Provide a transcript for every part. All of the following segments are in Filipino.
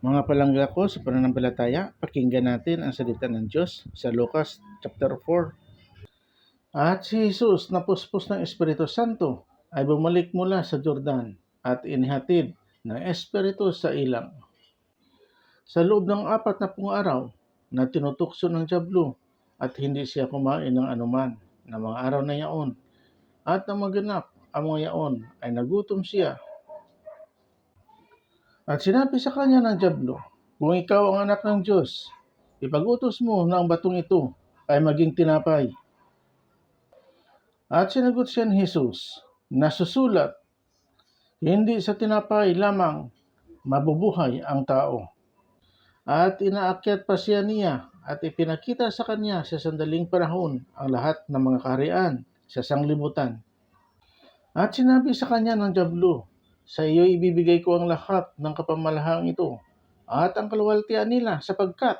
Mga palangga ko sa pananampalataya, pakinggan natin ang salita ng Diyos sa Lucas chapter 4. At si Jesus na puspos ng Espiritu Santo ay bumalik mula sa Jordan at inihatid ng Espiritu sa ilang. Sa loob ng apat na pung araw na tinutukso ng Diablo at hindi siya kumain ng anuman na mga araw na yaon at nang maganap ang mga yaon ay nagutom siya at sinabi sa kanya ng Diablo, Kung ikaw ang anak ng Diyos, ipag-utos mo na ang batong ito ay maging tinapay. At sinagot siya ni Jesus, Nasusulat, hindi sa tinapay lamang mabubuhay ang tao. At inaakyat pa siya niya at ipinakita sa kanya sa sandaling panahon ang lahat ng mga kaharian sa sanglibutan. At sinabi sa kanya ng Diablo, sa iyo ibibigay ko ang lahat ng kapamalahang ito at ang kaluwaltian nila sapagkat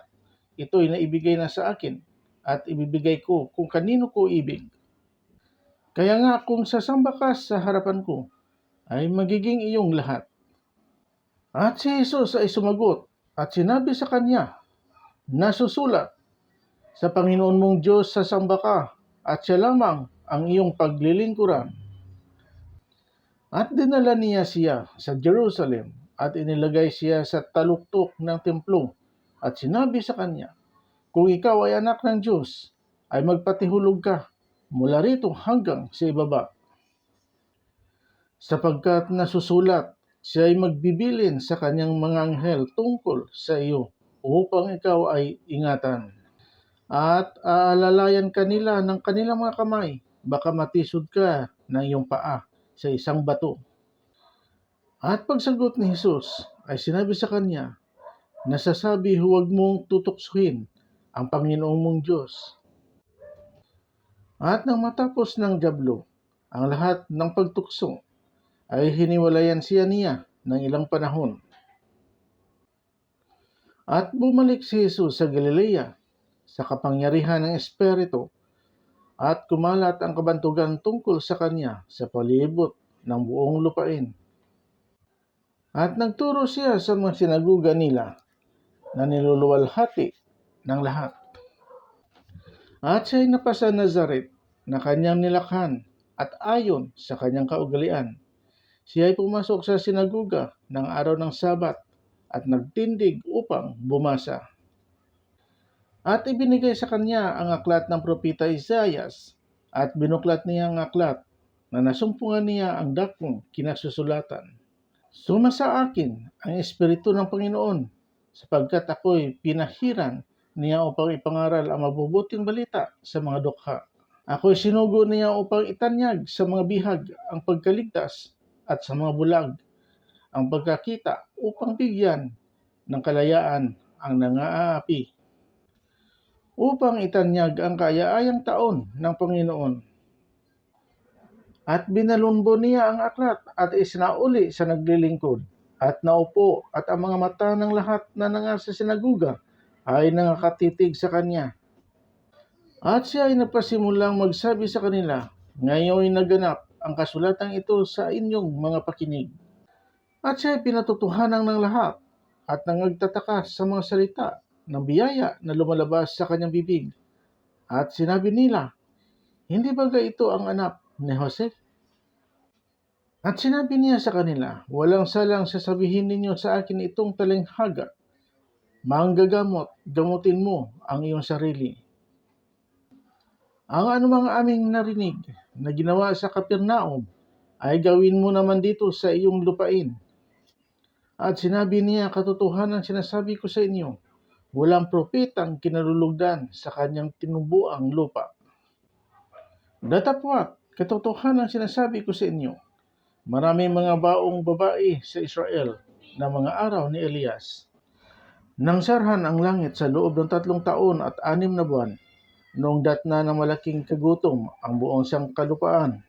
ito'y naibigay na sa akin at ibibigay ko kung kanino ko ibig. Kaya nga kung sasamba ka sa harapan ko, ay magiging iyong lahat. At si Jesus ay sumagot at sinabi sa kanya, Nasusulat, sa Panginoon mong Diyos sasamba ka at siya lamang ang iyong paglilingkuran. At dinala niya siya sa Jerusalem at inilagay siya sa taluktok ng templo at sinabi sa kanya, Kung ikaw ay anak ng Diyos, ay magpatihulog ka mula rito hanggang sa ibaba. Sapagkat nasusulat, siya ay magbibilin sa kanyang mga anghel tungkol sa iyo upang ikaw ay ingatan. At aalalayan kanila ng kanilang mga kamay, baka matisod ka ng iyong paa sa isang bato. At pagsagot ni Jesus ay sinabi sa kanya, Nasasabi huwag mong tutuksuhin ang Panginoong mong Diyos. At nang matapos ng Diablo ang lahat ng pagtukso, ay hiniwalayan siya niya ng ilang panahon. At bumalik si Jesus sa Galilea sa kapangyarihan ng Espiritu at kumalat ang kabantugan tungkol sa kanya sa palibot ng buong lupain. At nagturo siya sa mga sinaguga nila na niluluwalhati ng lahat. At siya'y napasa Nazaret na kanyang nilakhan at ayon sa kanyang kaugalian. Siya ay pumasok sa sinaguga ng araw ng Sabat at nagtindig upang bumasa. At ibinigay sa kanya ang aklat ng propeta Isaias at binuklat niya ang aklat na nasumpungan niya ang dakong kinasusulatan. Suma sa akin ang Espiritu ng Panginoon sapagkat ako'y pinahiran niya upang ipangaral ang mabubuting balita sa mga dukha. Ako'y sinugo niya upang itanyag sa mga bihag ang pagkaligtas at sa mga bulag ang pagkakita upang bigyan ng kalayaan ang nangaapi upang itanyag ang kaaya-ayang taon ng Panginoon. At binalunbo niya ang aklat at isinauli sa naglilingkod at naupo at ang mga mata ng lahat na nangasa sinaguga ay nangakatitig sa kanya. At siya ay nagpasimulang magsabi sa kanila, Ngayon naganap ang kasulatang ito sa inyong mga pakinig. At siya ay pinatutuhanan ng lahat at nangagtataka sa mga salita ng biyaya na lumalabas sa kanyang bibig. At sinabi nila, Hindi ba ito ang anak ni Jose? At sinabi niya sa kanila, Walang salang sasabihin ninyo sa akin itong talinghaga. Manggagamot, gamutin mo ang iyong sarili. Ang anumang aming narinig na ginawa sa Kapernaum ay gawin mo naman dito sa iyong lupain. At sinabi niya, katotohanan sinasabi ko sa inyo, walang propetang kinalulugdan sa kanyang tinubuang lupa. Datapwat, katotohanan sinasabi ko sa inyo, marami mga baong babae sa Israel na mga araw ni Elias. Nang sarhan ang langit sa loob ng tatlong taon at anim na buwan, noong datna na malaking kagutom ang buong siyang kalupaan.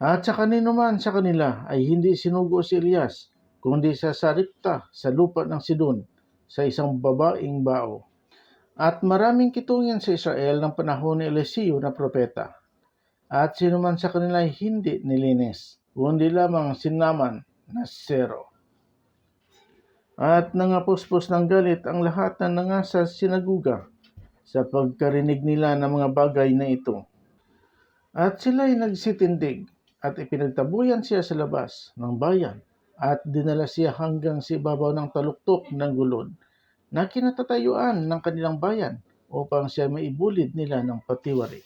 At sa kanino man sa kanila ay hindi sinugo si Elias, kundi sa saripta sa lupa ng Sidon, sa isang babaeng bao. At maraming kitungin sa Israel ng panahon ni Eliseo na propeta. At sino man sa kanila ay hindi nilinis, kundi lamang sinaman na zero. At nangapuspos ng galit ang lahat na nangasa sinaguga sa pagkarinig nila ng mga bagay na ito. At sila'y nagsitindig at ipinagtabuyan siya sa labas ng bayan at dinala siya hanggang sa ibabaw ng taluktok ng gulod na kinatatayuan ng kanilang bayan upang siya maibulid nila ng patiwari.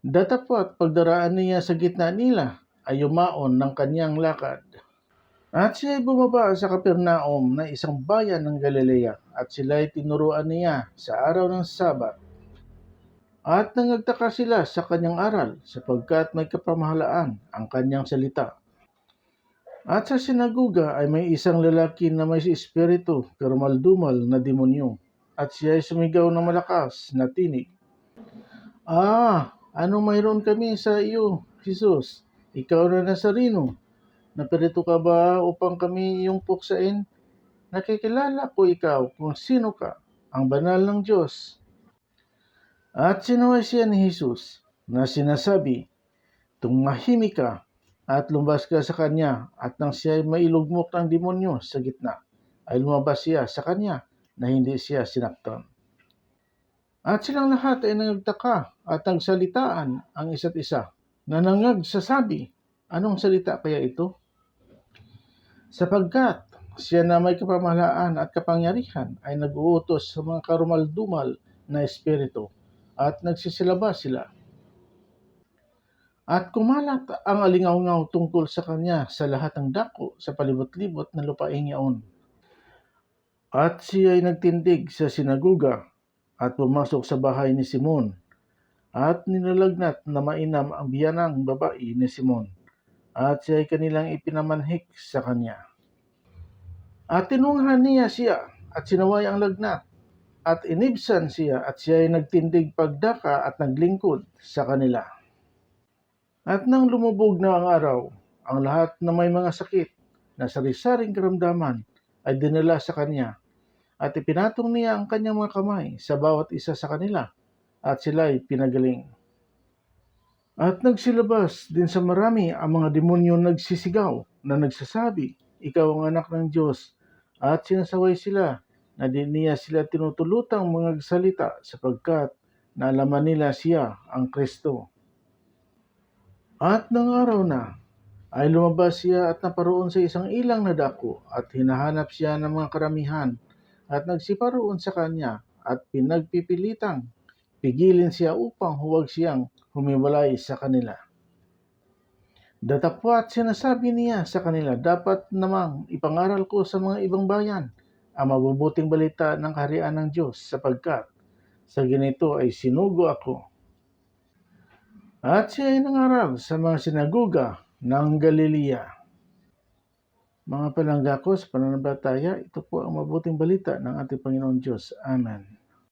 Datapwat pagdaraan niya sa gitna nila ay yumaon ng kanyang lakad. At siya ay bumaba sa Kapernaum na isang bayan ng Galilea at sila ay tinuruan niya sa araw ng Sabat. At nangagtaka sila sa kanyang aral sapagkat may kapamahalaan ang kanyang salita. At sa sinaguga ay may isang lalaki na may espiritu karumaldumal na demonyo at siya ay sumigaw ng malakas na tinig. Ah, ano mayroon kami sa iyo, Jesus? Ikaw na Nazareno. Napirito ka ba upang kami iyong puksain? Nakikilala ko ikaw kung sino ka, ang banal ng Diyos. At sinaway siya ni Jesus na sinasabi, Tumahimik ka at lumabas ka sa kanya at nang siya ay mailugmok ng demonyo sa gitna, ay lumabas siya sa kanya na hindi siya sinaktan. At silang lahat ay nagtaka at nagsalitaan ang isa't isa na nangagsasabi, anong salita kaya ito? Sapagkat siya na may kapamahalaan at kapangyarihan ay nag-uutos sa mga karumaldumal na espiritu at nagsisilabas sila. At kumalat ang alingaw-ngaw tungkol sa kanya sa lahat ng dako sa palibot-libot na lupaing yaon. At siya ay nagtindig sa sinaguga at pumasok sa bahay ni Simon at ninalagnat na mainam ang biyanang babae ni Simon at siya ay kanilang ipinamanhik sa kanya. At tinunghan niya siya at sinaway ang lagnat at inibsan siya at siya ay nagtindig pagdaka at naglingkod sa kanila. At nang lumubog na ang araw, ang lahat na may mga sakit na sari-saring karamdaman ay dinala sa kanya at ipinatong niya ang kanyang mga kamay sa bawat isa sa kanila at sila ay pinagaling. At nagsilabas din sa marami ang mga demonyo nagsisigaw na nagsasabi, Ikaw ang anak ng Diyos. At sinasaway sila na di niya sila tinutulutang mga salita sapagkat naalaman nila siya ang Kristo. At ng araw na, ay lumabas siya at naparoon sa isang ilang na dako at hinahanap siya ng mga karamihan at nagsiparoon sa kanya at pinagpipilitang pigilin siya upang huwag siyang humiwalay sa kanila. Datapwat sinasabi niya sa kanila, dapat namang ipangaral ko sa mga ibang bayan ang mabubuting balita ng kaharian ng Diyos sapagkat sa ganito ay sinugo ako. At siya ay nangaral sa mga sinaguga ng Galilea. Mga palangga ko sa pananampalataya, ito po ang mabuting balita ng ating Panginoon Diyos. Amen.